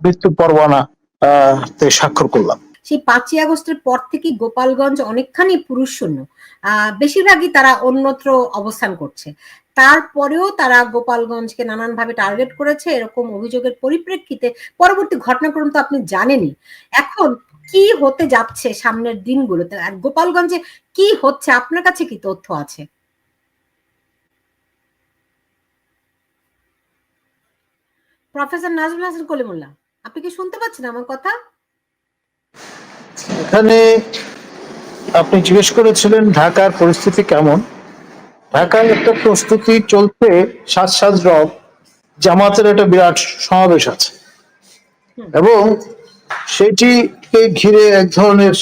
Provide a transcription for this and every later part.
মৃত্যু পরোয়ানা তে স্বাক্ষর করলাম। সেই পাঁচই আগস্টের পর থেকে গোপালগঞ্জ অনেকখানি পুরুষ শূন্য বেশিরভাগই তারা অন্যত্র অবস্থান করছে। তারপরেও তারা গোপালগঞ্জকে নানানভাবে টার্গেট করেছে, এরকম অভিযোগের পরিপ্রেক্ষিতে পরবর্তী ঘটনাক্রম তো আপনি জানেনই। এখন কি হতে যাচ্ছে সামনের দিনগুলোতে? আর গোপালগঞ্জে কি হচ্ছে? আপনার কাছে কি তথ্য আছে? প্রফেসর নাজমুল হাসান কলিমুল্লাহ। আপনি কি শুনতে পাচ্ছেন আমার কথা? এখানে আপনি জিজ্ঞেস করেছিলেন ঢাকার পরিস্থিতি কেমন? ঢাকায় একটা প্রস্তুতি চলছে সাজ সাজ রব জামাতের একটা বিরাট সমাবেশ আছে। এবং সেটিকে ঘিরে এক ধরনের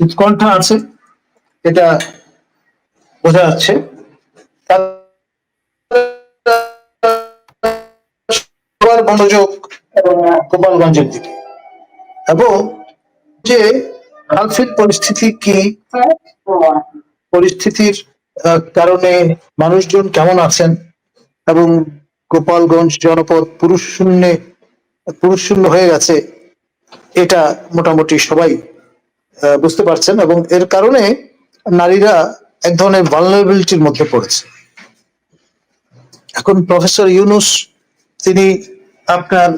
উৎকণ্ঠা আছে এটা বোঝা যাচ্ছে। মনোযোগ গোপালগঞ্জের দিকে। এবং যে আর্থিক পরিস্থিতি কি? পরিস্থিতির কারণে মানুষজন কেমন আছেন? এবং গোপালগঞ্জ জনপদ পুরুষ শূন্যে পুরুষ শূন্য হয়ে গেছে, এটা মোটামুটি সবাই বুঝতে পারছেন। এবং এর কারণে নারীরা এক ধরনের ভালনারেবিলিটির মধ্যে পড়েছে। এখন প্রফেসর ইউনুস, তিনি আপনার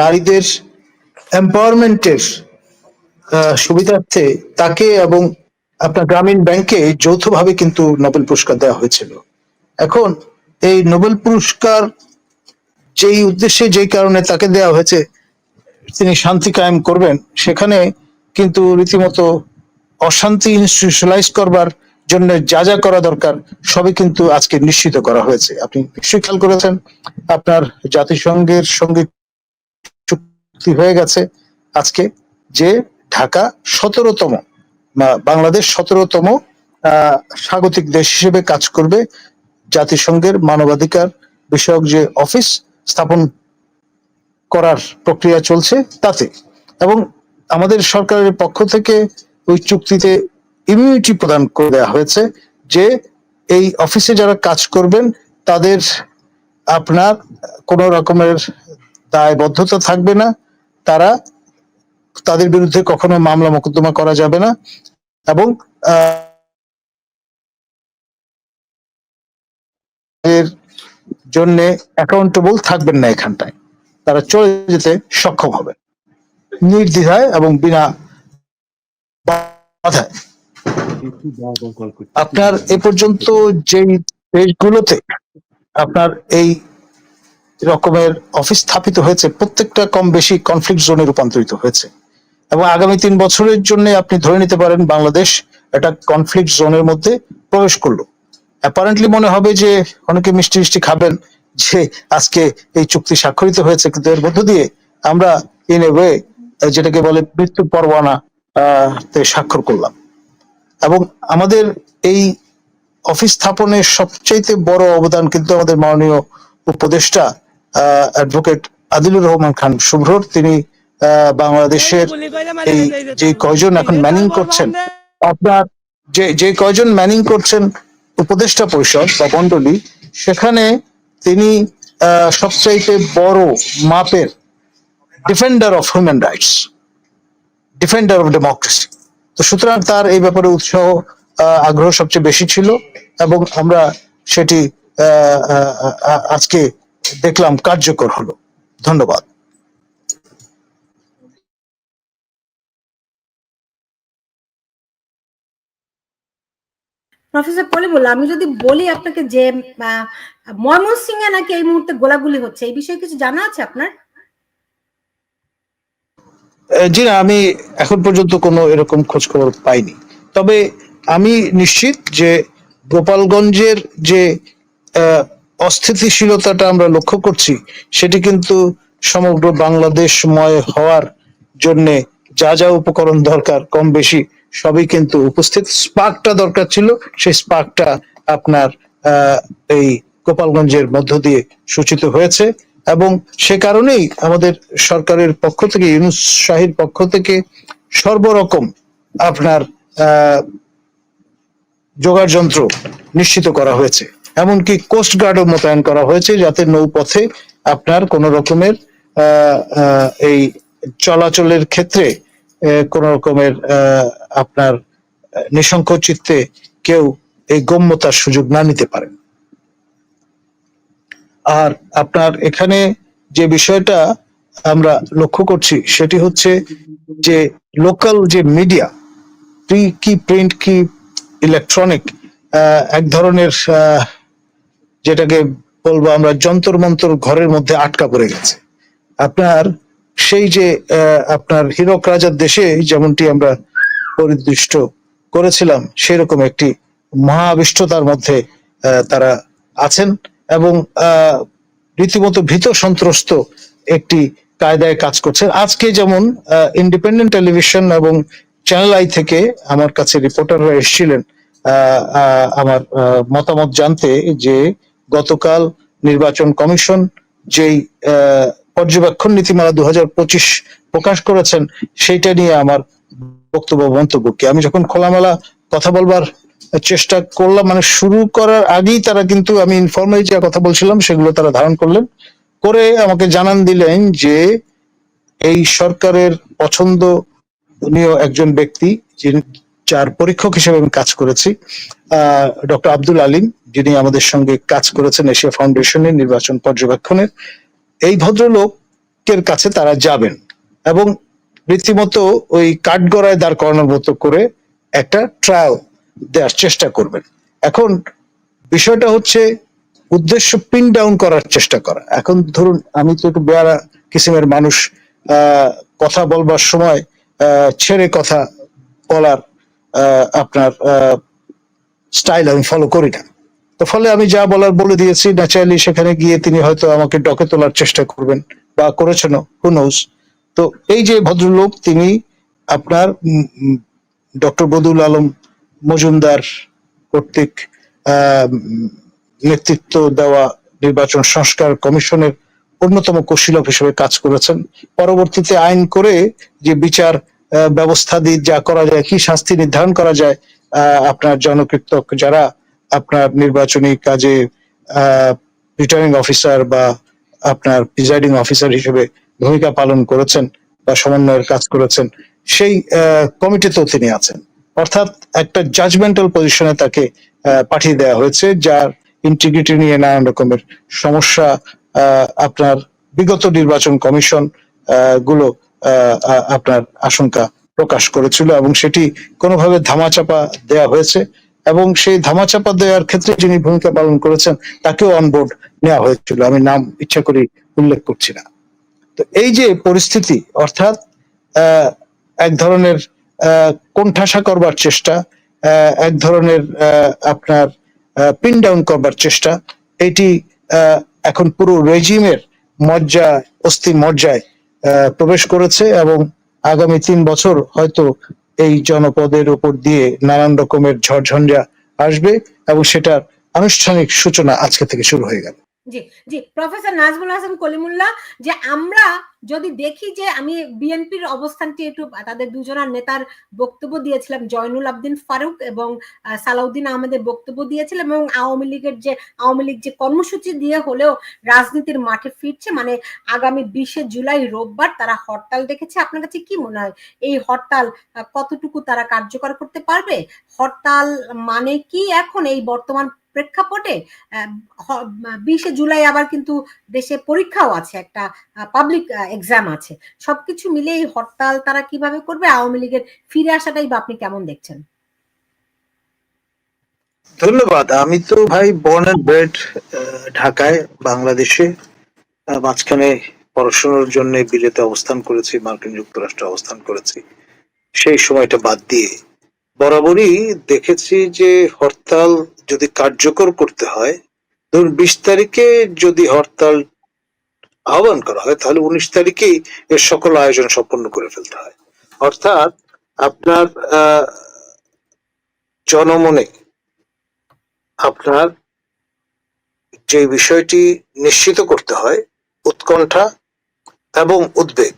নারীদের এম্পাওয়ারমেন্টের সুবিধার্থে তাকে এবং আপনার গ্রামীণ ব্যাংকে যৌথভাবে কিন্তু নোবেল পুরস্কার দেওয়া হয়েছিল। এখন এই নোবেল পুরস্কার যেই উদ্দেশ্যে যেই কারণে তাকে দেওয়া হয়েছে, তিনি শান্তি কায়েম করবেন, সেখানে কিন্তু রীতিমতো অশান্তি ইনস্টিটিউশনালাইজ করবার জন্য যা যা করা দরকার সবই কিন্তু আজকে নিশ্চিত করা হয়েছে। আপনি নিশ্চয়ই খেয়াল করেছেন, আপনার জাতিসংঘের সঙ্গে চুক্তি হয়ে গেছে আজকে যে ঢাকা সতেরোতম বাংলাদেশ সতেরোতম স্বাগতিক দেশ হিসেবে কাজ করবে। জাতিসংঘের মানবাধিকার বিষয়ক যে অফিস স্থাপন করার প্রক্রিয়া চলছে তাতে। এবং আমাদের সরকারের পক্ষ থেকে ওই চুক্তিতে ইমিউনিটি প্রদান করে দেওয়া হয়েছে যে এই অফিসে যারা কাজ করবেন, তাদের আপনার কোনো রকমের দায়বদ্ধতা থাকবে না। তারা তাদের বিরুদ্ধে কখনো মামলা মোকদ্দমা করা যাবে না এবং এর জন্য অ্যাকাউন্টেবল থাকবেন না এখানটায়। তারা চলে যেতে সক্ষম হবে। নির্দ্বিধায় এবং বিনা বাধায়। আপনার এ পর্যন্ত যেই দেশগুলোতে আপনার এই রকমের অফিস স্থাপিত হয়েছে, প্রত্যেকটা কম বেশি কনফ্লিক্ট জোনে রূপান্তরিত হয়েছে। এবং আগামী তিন বছরের জন্য আপনি ধরে নিতে পারেন বাংলাদেশ একটা কনফ্লিক্ট জোনের মধ্যে প্রবেশ করল। অ্যাপারেন্টলি মনে হবে যে অনেকে মিষ্টি মিষ্টি খাবেন যে আজকে এই চুক্তি স্বাক্ষরিত হয়েছে, কিন্তু এর মধ্য দিয়ে আমরা ইন এ ওয়ে যেটাকে বলে মৃত্যু পরোয়ানা তে স্বাক্ষর করলাম। এবং আমাদের এই অফিস স্থাপনের সবচাইতে বড় অবদান কিন্তু আমাদের মাননীয় উপদেষ্টা অ্যাডভোকেট আদিলুর রহমান খান শুভ্রর। তিনি বাংলাদেশের এই যে কয়জন এখন ম্যানিং করছেন আপনার যে যে কয়জন ম্যানিং করছেন উপদেষ্টা পরিষদ বা মন্ডলী সেখানে তিনি আহ, সবচাইতে বড় মাপের defender of human rights defender of democracy তো সুতরাং তার এই ব্যাপারে উৎসাহ আগ্রহ সবচেয়ে বেশি ছিল এবং আমরা সেটি আজকে দেখলাম কার্যকর হলো। ধন্যবাদ। প্রফেসর আমি যদি বলি আপনাকে যে ময়মনসিংহে নাকি এই মুহূর্তে গোলাগুলি হচ্ছে, এই বিষয়ে কিছু জানা আছে আপনার? জি না, আমি এখন পর্যন্ত কোনো এরকম খোঁজ খবর পাইনি। তবে আমি নিশ্চিত যে গোপালগঞ্জের যে অস্থিতিশীলতাটা আমরা লক্ষ্য করছি, সেটি কিন্তু সমগ্র বাংলাদেশময় হওয়ার জন্য যা যা উপকরণ দরকার কম বেশি সবই কিন্তু উপস্থিত। স্পার্কটা দরকার ছিল, সেই স্পার্কটা আপনার এই গোপালগঞ্জের মধ্য দিয়ে সূচিত হয়েছে। এবং সে কারণেই আমাদের সরকারের পক্ষ থেকে ইউনুস শাহীর পক্ষ থেকে সর্বরকম আপনার যোগার যন্ত্র নিশ্চিত করা হয়েছে। এমনকি কোস্ট গার্ডও মোতায়েন করা হয়েছে যাতে নৌপথে আপনার কোন রকমের এই চলাচলের ক্ষেত্রে কোন রকমের আপনার আহ, নিঃসংক চিত্তে কেউ এই গম্যতার সুযোগ না নিতে পারেন। আর আপনার এখানে যে বিষয়টা আমরা লক্ষ্য করছি, সেটি হচ্ছে যে লোকাল যে মিডিয়া কি প্রিন্ট কি ইলেকট্রনিক এক ধরনের যেটাকে বলব আমরা যন্তর মন্তর ঘরের মধ্যে আটকা পড়ে গেছে। আপনার সেই যে আপনার হীরক রাজার দেশে যেমনটি আমরা পরিদৃষ্ট করেছিলাম, সেরকম একটি মহাবিষ্টতার মধ্যে তারা আছেন। এবং রীতিমতো ভীত সন্ত্রস্ত একটি কায়দায় কাজ করছেন। আজকে যেমন ইন্ডিপেন্ডেন্ট টেলিভিশন এবং চ্যানেল আই থেকে আমার কাছে রিপোর্টাররা এসেছিলেন আমার মতামত জানতে যে গতকাল নির্বাচন কমিশন যেই পর্যবেক্ষণ নীতিমালা দু প্রকাশ করেছেন, সেইটা নিয়ে আমার বক্তব্য মন্তব্য কি? আমি যখন খোলামেলা কথা বলবার চেষ্টা করলাম মানে শুরু করার আগেই তারা কিন্তু, আমি ইনফর্মালি যা কথা বলছিলাম, সেগুলো তারা ধারণ করলেন। করে আমাকে জানান দিলেন যে এই সরকারের পছন্দনীয় একজন ব্যক্তি, যিনি যার পরীক্ষক হিসেবে আমি কাজ করেছি ডক্টর আব্দুল আলিম, যিনি আমাদের সঙ্গে কাজ করেছেন এশিয়া ফাউন্ডেশনের নির্বাচন পর্যবেক্ষণের। এই ভদ্রলোকের কাছে তারা যাবেন এবং রীতিমতো ওই কাঠগড়ায় দাঁড় করানোর মতো করে একটা ট্রায়াল দেওয়ার চেষ্টা করবেন। এখন বিষয়টা হচ্ছে উদ্দেশ্য পিন ডাউন করার চেষ্টা করা। এখন ধরুন, আমি তো একটু বেয়ারা কিসিমের মানুষ কথা বলবার সময় ছেড়ে কথা বলার আপনার স্টাইল আমি ফলো করি না। তো ফলে আমি যা বলার বলে দিয়েছি ন্যাচারালি সেখানে গিয়ে তিনি হয়তো আমাকে ডকে তোলার চেষ্টা করবেন বা করেছেন হু তো এই যে ভদ্রলোক, তিনি আপনার ডক্টর বদুল আলম মজুমদার কর্তৃক নেতৃত্ব দেওয়া নির্বাচন সংস্কার কমিশনের অন্যতম কৌশলক হিসেবে কাজ করেছেন। পরবর্তীতে আইন করে যে বিচার ব্যবস্থা দিয়ে যা করা যায়, কি শাস্তি নির্ধারণ করা যায় আপনার জনকৃতক যারা আপনার নির্বাচনী কাজে রিটার্নিং অফিসার বা আপনার প্রিজাইডিং অফিসার হিসেবে ভূমিকা পালন করেছেন বা সমন্বয়ের কাজ করেছেন, সেই কমিটিতেও তিনি আছেন। অর্থাৎ একটা জাজমেন্টাল পজিশনে তাকে পাঠিয়ে দেওয়া হয়েছে, যার ইন্টিগ্রিটি নিয়ে নানান রকমের সমস্যা আপনার বিগত নির্বাচন কমিশনগুলো আপনার আশঙ্কা প্রকাশ করেছিল এবং সেটি কোনোভাবে ধামাচাপা দেওয়া হয়েছে এবং সেই ধামাচাপা দেওয়ার ক্ষেত্রে যিনি ভূমিকা পালন করেছেন, তাকেও অনবোর্ড নেওয়া হয়েছিল। আমি নাম ইচ্ছা করে উল্লেখ করছি না। তো এই যে পরিস্থিতি, অর্থাৎ এক ধরনের কোণঠাসা করবার চেষ্টা এক ধরনের আপনার পিন ডাউন করবার চেষ্টা। এটি এখন পুরো রেজিমের মজ্জা অস্থি মজ্জায় প্রবেশ করেছে এবং আগামী তিন বছর হয়তো এই জনপদের উপর দিয়ে নানান রকমের ঝড়ঝঞ্ঝা আসবে এবং সেটার আনুষ্ঠানিক সূচনা আজকে থেকে শুরু হয়ে গেল। জি জি। প্রফেসর নাজমুল হাসান কলিমুল্লাহ, যে আমরা যদি দেখি যে আমি বিএনপির অবস্থানটি একটু, তাদের দুজনার নেতার বক্তব্য দিয়েছিলাম, জয়নুল আবদিন ফারুক এবং সালাউদ্দিন আহমেদের বক্তব্য দিয়েছিলাম এবং আওয়ামী লীগের যে, আওয়ামী লীগ যে কর্মসূচি দিয়ে হলেও রাজনীতির মাঠে ফিরছে মানে আগামী বিশে জুলাই রোববার তারা হরতাল ডেকেছে। আপনার কাছে কি মনে হয়? এই হরতাল কতটুকু তারা কার্যকর করতে পারবে? হরতাল মানে কি এখন এই বর্তমান প্রেক্ষাপটে বিশে জুলাই আবার কিন্তু দেশে পরীক্ষাও আছে, একটা পাবলিক এক্সাম আছে। সবকিছু মিলে এই হরতাল তারা কীভাবে করবে? আওয়ামী লীগের ফিরে আসাটাই বা আপনি কেমন দেখছেন? ধন্যবাদ। আমি তো ভাই বর্ন এন্ড ব্রেড ঢাকায়, বাংলাদেশে। মাঝখানে পড়াশোনার জন্য বিলেতে অবস্থান করেছি, মার্কিন যুক্তরাষ্ট্রে অবস্থান করেছি। সেই সময়টা বাদ দিয়ে বরাবরই দেখেছি যে হরতাল যদি কার্যকর করতে হয়, ধরুন বিশ তারিখে যদি হরতাল আহ্বান করা হয়, তাহলে উনিশ তারিখেই এর সকল আয়োজন সম্পন্ন করে ফেলতে হয়। অর্থাৎ আপনার জনমনে আপনার যে বিষয়টি নিশ্চিত করতে হয়, উৎকণ্ঠা এবং উদ্বেগ,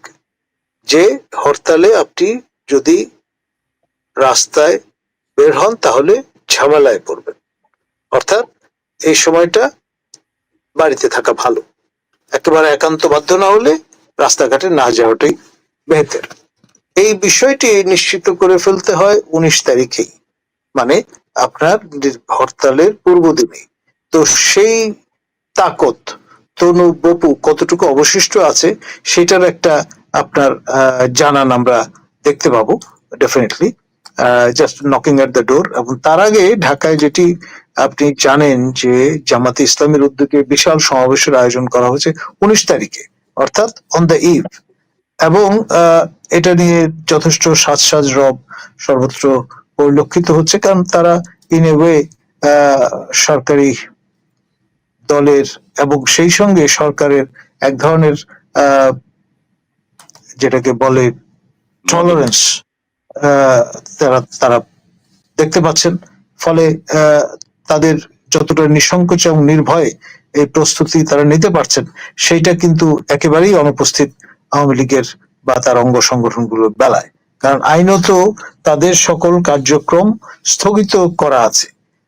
যে হরতালে আপনি যদি রাস্তায় বের হন, তাহলে ঝামেলায় পড়বেন। অর্থাৎ এই সময়টা বাড়িতে থাকা ভালো। একেবারে একান্ত বাধ্য না হলে রাস্তাঘাটে না যাওয়াটাই বেহতের এই বিষয়টি নিশ্চিত করে ফেলতে হয় উনিশ তারিখেই। মানে আপনার হরতালের পূর্ব দিনে তো সেই তাকত তনু বপু কতটুকু অবশিষ্ট আছে, সেটার একটা আপনার জানান আমরা দেখতে পাবো। Definitely just knocking at the door এবং তার আগে ঢাকায় যেটি আপনি জানেন যে জামাতে ইসলামের উদ্যোগে বিশাল সমাবেশের আয়োজন করা হয়েছে উনিশ তারিখে, অর্থাৎ অন দ্য ইভ এবং এটা নিয়ে যথেষ্ট সাজ সাজ রব সর্বত্র পরিলক্ষিত হচ্ছে, কারণ তারা ইন এ ওয়ে সরকারি দলের এবং সেই সঙ্গে সরকারের এক ধরনের যেটাকে বলে টলারেন্স তারা তারা দেখতে পাচ্ছেন। ফলে তাদের যতটা নিঃসংকোচ এবং নির্ভয়ে এই প্রস্তুতি তারা নিতে পারছেন, সেইটা কিন্তু একেবারেই অনুপস্থিত আওয়ামী লীগের বা তার অঙ্গ সংগঠনগুলোর বেলায়। কারণ আইনত তাদের সকল কার্যক্রম স্থগিত করা আছে।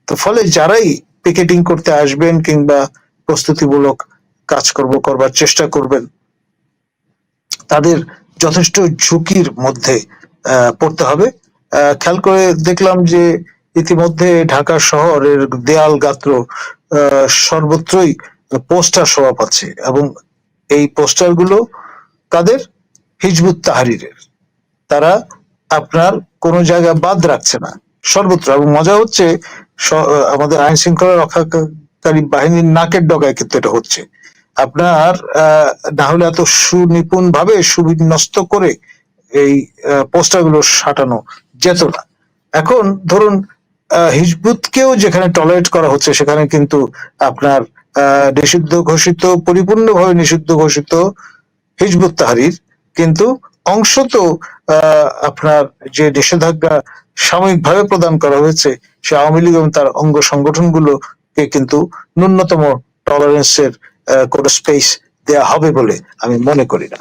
তো ফলে যারাই পিকেটিং করতে আসবেন কিংবা প্রস্তুতিমূলক কাজকর্ম করবার চেষ্টা করবেন, তাদের যথেষ্ট ঝুঁকির মধ্যে পড়তে হবে। খেয়াল করে দেখলাম যে ইতিমধ্যে ঢাকা শহরের দেয়াল গাত্র সর্বত্রই পোস্টার শোভা পাচ্ছে এবং এই পোস্টারগুলো কাদের হিজবুত তাহারিরের। তারা আপনার কোনো জায়গা বাদ রাখছে না সর্বত্র। এবং মজা হচ্ছে আমাদের আইন শৃঙ্খলা রক্ষাকারী বাহিনীর নাকের ডগায় কিন্তু এটা হচ্ছে। আপনার আহ, না হলে এত সুনিপুণ ভাবে সুবিন্যস্ত করে এই পোস্টারগুলো সাটানো যেত না। এখন ধরুন হিজবুতকেও যেখানে টলারেট করা হচ্ছে, সেখানে কিন্তু আপনার নিষিদ্ধ ঘোষিত, পরিপূর্ণভাবে নিষিদ্ধ ঘোষিত হিজবুত তাহারির কিন্তু অংশ তো আপনার যে নিষেধাজ্ঞা সাময়িকভাবে প্রদান করা হয়েছে, সে আওয়ামী লীগ এবং তার অঙ্গ সংগঠনগুলোকে কিন্তু ন্যূনতম টলারেন্সের কোনো স্পেস দেয়া হবে বলে আমি মনে করি না।